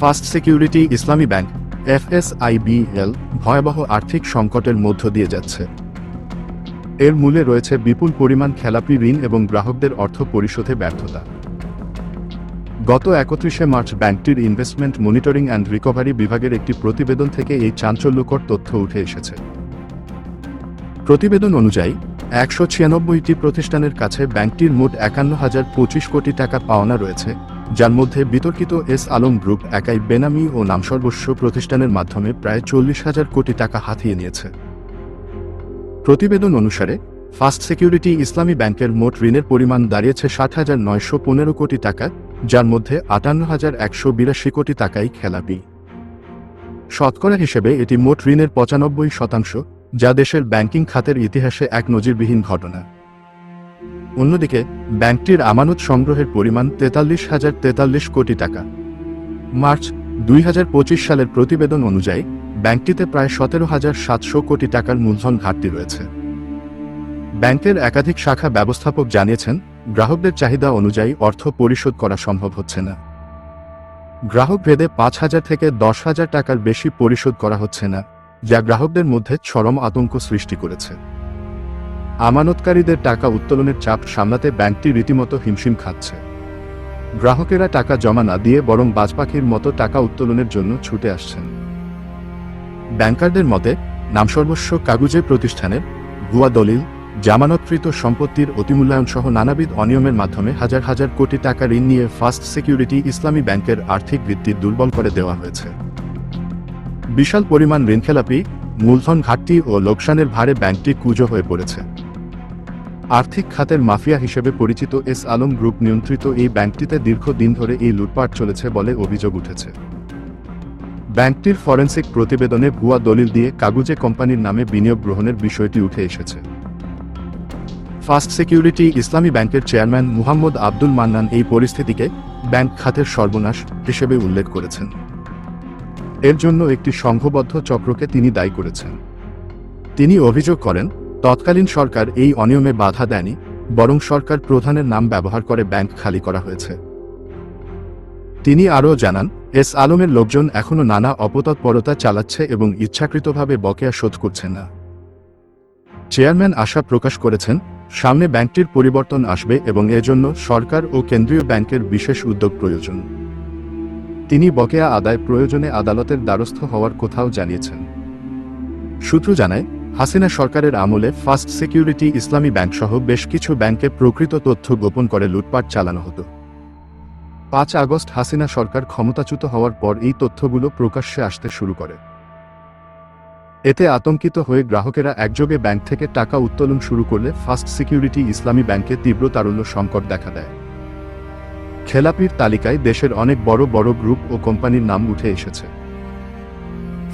First security Islami bank, FSIBL, ভয়াবহ আর্থিক সংকটের মধ্য দিয়ে যাচ্ছে। এর মূলে রয়েছে বিপুল পরিমাণ খেলাপি ঋণ এবং গ্রাহকদের অর্থ পরিশোধে ব্যর্থতা। গত একত্রিশে মার্চ ব্যাংকটির ইনভেস্টমেন্ট মনিটরিং অ্যান্ড রিকভারি বিভাগের একটি প্রতিবেদন থেকে এই চাঞ্চল্যকর তথ্য উঠে এসেছে। প্রতিবেদন অনুযায়ী, একশো ছিয়ানব্বইটি প্রতিষ্ঠানের কাছে ব্যাংকটির মোট একান্ন হাজার পঁচিশ কোটি টাকা পাওনা রয়েছে। যার মধ্যে বিতর্কিত এস আলম গ্রুপ একাই বেনামি ও নামসর্বস্ব প্রতিষ্ঠানের মাধ্যমে প্রায় চল্লিশ হাজার কোটি টাকা হাতিয়ে নিয়েছে। প্রতিবেদন অনুসারে, ফার্স্ট সিকিউরিটি ইসলামী ব্যাংকের মোট ঋণের পরিমাণ দাঁড়িয়েছে ষাট হাজার নয়শো পনেরো কোটি টাকা, যার মধ্যে আটান্ন হাজার একশো বিরাশি কোটি টাকাই খেলাপি। শতকরা হিসেবে এটি মোট ঋণের পঁচানব্বই শতাংশ, যা দেশের ব্যাংকিং খাতের ইতিহাসে এক নজিরবিহীন ঘটনা। অন্যদিকে, ব্যাংকটির আমানত সংগ্রহের পরিমাণ তেতাল্লিশ হাজার তেতাল্লিশ কোটি টাকা। মার্চ দুই হাজার পঁচিশ সালের প্রতিবেদন অনুযায়ী, ব্যাংকটিতে প্রায় সতেরো হাজার সাতশো কোটি টাকার মূলধন ঘাটতি রয়েছে। ব্যাংকের একাধিক শাখা ব্যবস্থাপক জানিয়েছেন, গ্রাহকদের চাহিদা অনুযায়ী অর্থ পরিশোধ করা সম্ভব হচ্ছে না। গ্রাহক ভেদে পাঁচ হাজার থেকে দশ হাজার টাকার বেশি পরিশোধ করা হচ্ছে না, যা গ্রাহকদের মধ্যে চরম আতঙ্ক সৃষ্টি করেছে। আমানতকারীদের টাকা উত্তোলনের চাপ সামলাতে ব্যাংকটি রীতিমতো হিমশিম খাচ্ছে। গ্রাহকেরা টাকা জমা না দিয়ে বরং বাজপাখির মতো টাকা উত্তোলনের জন্য ছুটে আসছেন। ব্যাংকারদের মতে, নামসর্বস্ব কাগুজে প্রতিষ্ঠানের ভুয়া দলিল, জামানতকৃত সম্পত্তির অতিমূল্যায়ন সহ নানাবিধ অনিয়মের মাধ্যমে হাজার হাজার কোটি টাকা ঋণ নিয়ে ফার্স্ট সিকিউরিটি ইসলামী ব্যাংকের আর্থিক ভিত্তি দুর্বল করে দেওয়া হয়েছে। বিশাল পরিমাণ ঋণখেলাপি, মূলধন ঘাটতি ও লোকসানের ভারে ব্যাংকটি কুজো হয়ে পড়েছে। আর্থিক খাতের মাফিয়া হিসেবে পরিচিত এস আলম গ্রুপ নিয়ন্ত্রিত এই ব্যাংকটিতে দীর্ঘদিন ধরে এই লুটপাট চলেছে বলে অভিযোগ উঠেছে। ব্যাংকটির ফরেন্সিক প্রতিবেদনে ভুয়া দলিল দিয়ে কাগুজে কোম্পানির নামে বিনিয়োগ গ্রহণের বিষয়টি উঠে এসেছে। ফার্স্ট সিকিউরিটি ইসলামী ব্যাংকের চেয়ারম্যান মুহাম্মদ আব্দুল মান্নান এই পরিস্থিতিকে ব্যাংক খাতের সর্বনাশ হিসেবে উল্লেখ করেছেন। এর জন্য একটি সংঘবদ্ধ চক্রকে তিনি দায়ী করেছেন। তিনি অভিযোগ করেন তৎকালীন সরকার এই অনিয়মে বাধা দেয়নি, বরং সরকার প্রধানের নাম ব্যবহার করে ব্যাংক খালি করা হয়েছে। তিনি আরও জানান, এস আলমের লোকজন এখনও নানা অপতৎপরতা চালাচ্ছে এবং ইচ্ছাকৃতভাবে বকেয়া শোধ করছে না। চেয়ারম্যান আশা প্রকাশ করেছেন, সামনে ব্যাংকটির পরিবর্তন আসবে এবং এজন্য সরকার ও কেন্দ্রীয় ব্যাংকের বিশেষ উদ্যোগ প্রয়োজন। তিনি বকেয়া আদায় প্রয়োজনে আদালতের দ্বারস্থ হওয়ার কোথাও জানিয়েছেন। সূত্র জানায় হাসিনা সরকারের আমলে ফার্স্ট সিকিউরিটি ইসলামী ব্যাংক সহ বেশ কিছু ব্যাংকে প্রকৃত তথ্য গোপন করে লুটপাট চালানো হতো। পাঁচ আগস্ট হাসিনা সরকার ক্ষমতাচ্যুত হওয়ার পর এই তথ্যগুলো প্রকাশ্যে আসতে শুরু করে। এতে আতঙ্কিত হয়ে গ্রাহকেরা একযোগে ব্যাংক থেকে টাকা উত্তোলন শুরু করলে ফার্স্ট সিকিউরিটি ইসলামী ব্যাংকে তীব্র তারল্য সংকট দেখা দেয়। খেলাপির তালিকায় দেশের অনেক বড় বড় গ্রুপ ও কোম্পানির নাম উঠে এসেছে।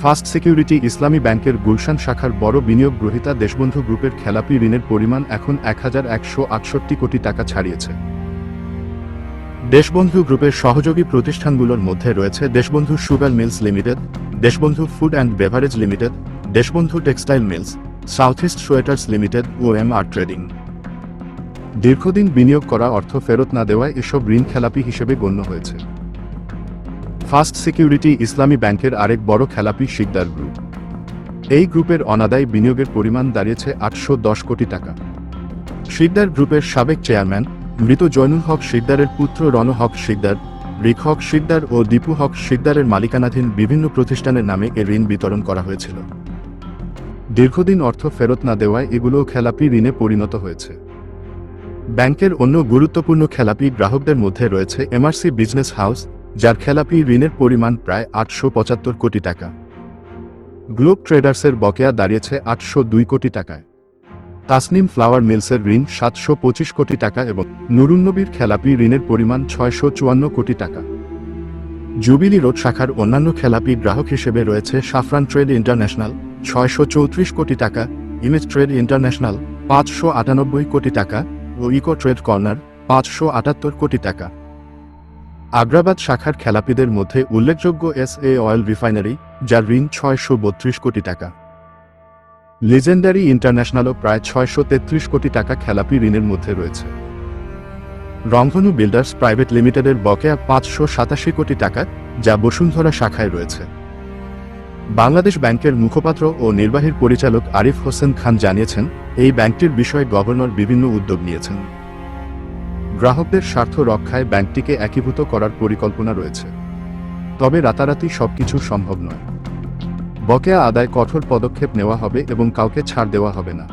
ফার্স্ট সিকিউরিটি ইসলামী ব্যাংকের গুলশান শাখার বড় বিনিয়োগ গ্রহীতা দেশবন্ধু গ্রুপের খেলাপি ঋণের পরিমাণ এখন এক হাজার একশো আটষট্টি কোটি টাকা ছাড়িয়েছে। দেশবন্ধু গ্রুপের সহযোগী প্রতিষ্ঠানগুলোর মধ্যে রয়েছে Deshbandhu sugar mills limited, Deshbandhu food and beverage limited, Deshbandhu textile mills, south east sweaters limited O M R trading. দীর্ঘদিন বিনিয়োগ করা অর্থ ফেরত না দেওয়ায় এসব ঋণ খেলাপি হিসেবে গণ্য হয়েছে। ফার্স্ট সিকিউরিটি ইসলামী ব্যাংকের আরেক বড় খেলাপি শিকদার গ্রুপ। এই গ্রুপের অনাদায় বিনিয়োগের পরিমাণ দাঁড়িয়েছে আটশো দশ কোটি টাকা। শিকদার গ্রুপের সাবেক চেয়ারম্যান মৃত জয়নুল হক শিকদারের পুত্র রণ হক শিকদার, রিক হক শিকদার ও দীপু হক শিকদারের মালিকানাধীন বিভিন্ন প্রতিষ্ঠানের নামে এ ঋণ বিতরণ করা হয়েছিল। দীর্ঘদিন অর্থ ফেরত না দেওয়ায় এগুলো খেলাপি ঋণে পরিণত হয়েছে। ব্যাংকের অন্য গুরুত্বপূর্ণ খেলাপি গ্রাহকদের মধ্যে রয়েছে এমআরসি বিজনেস হাউস যার খেলাপি ঋণের পরিমাণ প্রায় আটশো পঁচাত্তর কোটি টাকা। গ্লোব ট্রেডার্সের বকেয়া দাঁড়িয়েছে আটশো দুই কোটি টাকায়। তাসনিম ফ্লাওয়ার মিলসের ঋণ সাতশো পঁচিশ কোটি টাকা এবং নুরুন্নবীর খেলাপি ঋণের পরিমাণ ছয়শো চুয়ান্ন কোটি টাকা। জুবিলি রোড শাখার অন্যান্য খেলাপি গ্রাহক হিসেবে রয়েছে সাফরান ট্রেড ইন্টারন্যাশনাল, ছয়শো চৌত্রিশ কোটি টাকা, ইমেজ ট্রেড ইন্টারন্যাশনাল, পাঁচশো আটানব্বই কোটি টাকা, ও ইকো ট্রেড কর্নার, পাঁচশো আটাত্তর কোটি টাকা। আগ্রাবাদ শাখার খেলাপিদের মধ্যে উল্লেখযোগ্য এস এ অয়েল রিফাইনারি, যার ঋণ ছয়শো বত্রিশ কোটি টাকা। লিজেন্ডারি ইন্টারন্যাশনালও প্রায় ছয়শো তেত্রিশ কোটি টাকা খেলাপি ঋণের মধ্যে রয়েছে। রংধনু বিল্ডার্স প্রাইভেট লিমিটেডের বকেয়া পাঁচশো সাতাশি কোটি টাকা, যা বসুন্ধরা শাখায় রয়েছে। বাংলাদেশ ব্যাংকের মুখপাত্র ও নির্বাহীর পরিচালক আরিফ হোসেন খান জানিয়েছেন, এই ব্যাংকটির বিষয়ে গভর্নর বিভিন্ন উদ্যোগ নিয়েছেন। গ্রাহকদের স্বার্থ রক্ষায় ব্যাংকটিকে একীভূত করার পরিকল্পনা রয়েছে। তবে রাতারাতি সবকিছু সম্ভব নয়। বকেয়া আদায় কঠোর পদক্ষেপ নেওয়া হবে এবং কাউকে ছাড় দেওয়া হবে না।